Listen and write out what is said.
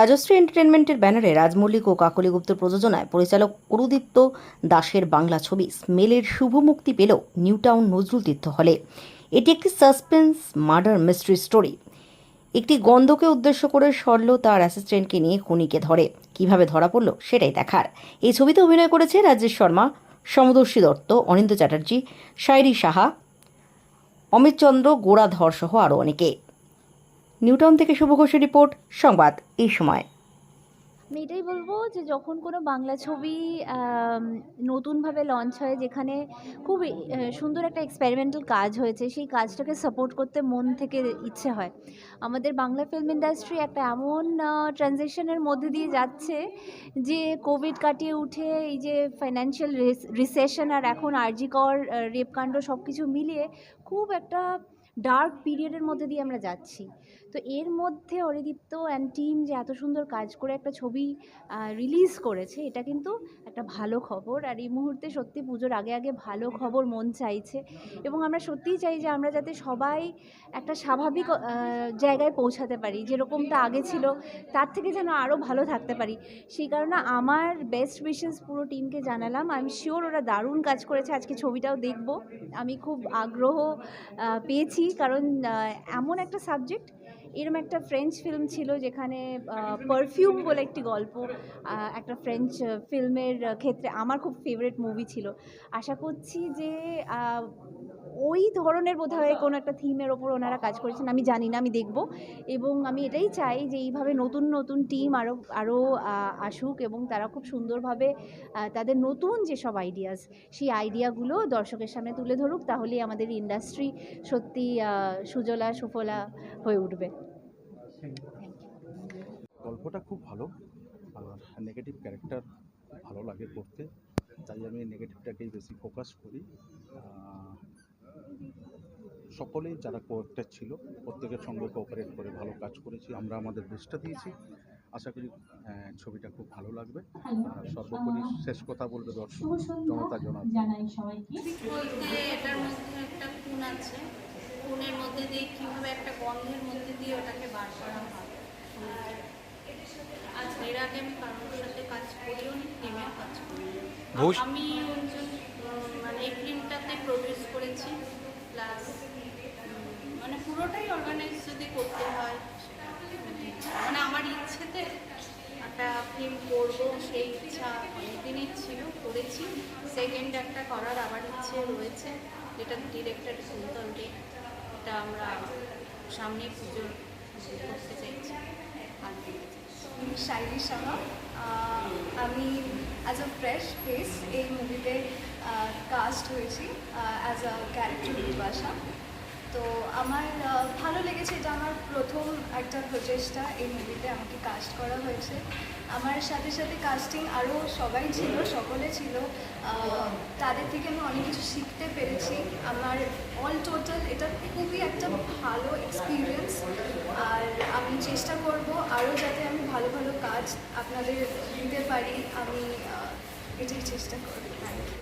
রাজশ্রী এন্টারটেনমেন্টের ব্যানারে রাজমল্লিক ও কাকলি গুপ্ত প্রযোজনায় পরিচালক অরুদীপ্ত দাসের বাংলা ছবি স্মেলের শুভ মুক্তি পেল নিউটাউন নজরুল তীর্থ হলে। এটি একটি সাসপেন্স মার্ডার মিস্ট্রি স্টোরি। একটি গন্ধকে উদ্দেশ্য করে সরল তার অ্যাসিস্ট্যান্টকে নিয়ে খুনিকে ধরে। কীভাবে ধরা পড়ল সেটাই দেখার। এই ছবিতে অভিনয় করেছে রাজেশ শর্মা, সমদর্শী দত্ত, অনিন্দ্য চ্যাটার্জি শায়রি সাহা, অমিত চন্দ্র গোড়াধর সহ আরও অনেকে। নিউটাউন থেকে শুভ ঘোষের রিপোর্ট, সংবাদ এই সময়। আমি এটাই বলব যে যখন কোনো বাংলা ছবি নতুনভাবে লঞ্চ হয়, যেখানে খুব সুন্দর একটা এক্সপেরিমেন্টাল কাজ হয়েছে, সেই কাজটাকে সাপোর্ট করতে মন থেকে ইচ্ছে হয়। আমাদের বাংলা ফিল্ম ইন্ডাস্ট্রি একটা এমন ট্রানজেকশনের মধ্যে দিয়ে যাচ্ছে যে কোভিড কাটিয়ে উঠে, এই যে ফাইন্যান্সিয়াল রিসেশন আর এখন আরজিকর রেপকাণ্ড সব কিছু মিলিয়ে খুব একটা ডার্ক পিরিয়ডের মধ্যে দিয়ে আমরা যাচ্ছি। তো এর মধ্যে অরিদীপ্ত অ্যান্ড টিম যে এত সুন্দর কাজ করে একটা ছবি রিলিজ করেছে এটা কিন্তু একটা ভালো খবর। আর এই মুহূর্তে সত্যি পুজোর আগে আগে ভালো খবর মন চাইছে। এবং আমরা সত্যিই চাই যে আমরা যাতে সবাই একটা স্বাভাবিক জায়গায় পৌঁছাতে পারি যেরকমটা আগে ছিল তার থেকে যেন আরও ভালো থাকতে পারি। সেই কারণে আমার বেস্ট উইশেস পুরো টিমকে জানালাম। আমি শিওর ওরা দারুণ কাজ করেছে। আজকে ছবিটাও দেখব। আমি খুব আগ্রহ আহ, পেয়েছি কারণ এমন একটা সাবজেক্ট, এরম একটা ফ্রেঞ্চ ফিল্ম ছিল যেখানে পারফিউম বলে একটি গল্প একটা ফ্রেঞ্চ ফিল্মের ক্ষেত্রে আমার খুব ফেভারিট মুভি ছিল। আশা করছি যে ওই ধরনের বোধহয় কোনো একটা থিমের ওপর ওনারা কাজ করেছেন, আমি জানি না, আমি দেখব। এবং আমি এটাই চাই যে এইভাবে নতুন নতুন টিম আরও আরও আসুক এবং তারা খুব সুন্দরভাবে তাদের নতুন যেসব আইডিয়াস সেই আইডিয়াগুলো দর্শকের সামনে তুলে ধরুক, তাহলেই আমাদের ইন্ডাস্ট্রি সত্যি সুজলা, সুফলা হয়ে উঠবে। গল্পটা খুব ভালো আর নেগেটিভ ক্যারেক্টার ভালো লাগে করতে তাই আমি নেগেটিভটাকেই বেশি ফোকাস করি। সকলেই যারা কোঅ্যাক্টার ছিল প্রত্যেকের সঙ্গে কোঅপারেট করে ভালো কাজ করেছি আমরা আমাদের বেস্টটা দিয়েছি। আশা করি ছবিটা খুব ভালো লাগবে। আর সর্বোপরি শেষ কথা বলবে দর্শক জনতা জনার্দন জানাই সবাইকে। এটার মধ্যে একটা খুন আছে। খুনের মধ্যে দিয়ে কীভাবে একটা গন্ধের মধ্যে দিয়ে ওটাকে বার করা হয়? এর আগে আমি কারোর সাথে কাজ করিও নি কাজ করি আমি মানে এই ফিল্মটাতে প্রডিউস করেছি প্লাস মানে পুরোটাই অর্গানাইজ যদি করতে হয় মানে মানে আমার ইচ্ছেতে একটা ফিল্ম করব সেই ইচ্ছা অনেকদিনই ছিল করেছি। সেকেন্ড একটা করার আবার ইচ্ছে রয়েছে যেটা ডিরেক্টর সুলতান দে এটা আমরা সামনে পুজো করতে চাইছি। আর শাইলি সাহা। আমি অ্যাজ আ ফ্রেশ ফেস এই মুভিতে কাস্ট হয়েছি অ্যাজ আ ক্যারেক্টার বিপাশা। তো আমার ভালো লেগেছে, এটা আমার প্রথম একটা প্রচেষ্টা এই মুভিতে আমাকে কাস্ট করা হয়েছে। আমার সাথে সাথে কাস্টিং আরও সবাই ছিল, সকলে ছিল। তাদের থেকে আমি অনেক কিছু শিখতে পেরেছি। আমার অল টোটাল এটা খুবই একটা ভালো এক্সপিরিয়েন্স আর আমি চেষ্টা করব আরও যাতে আমি ভালো ভালো কাজ আপনাদের দিতে পারি আমি এটাই চেষ্টা করব। Thank you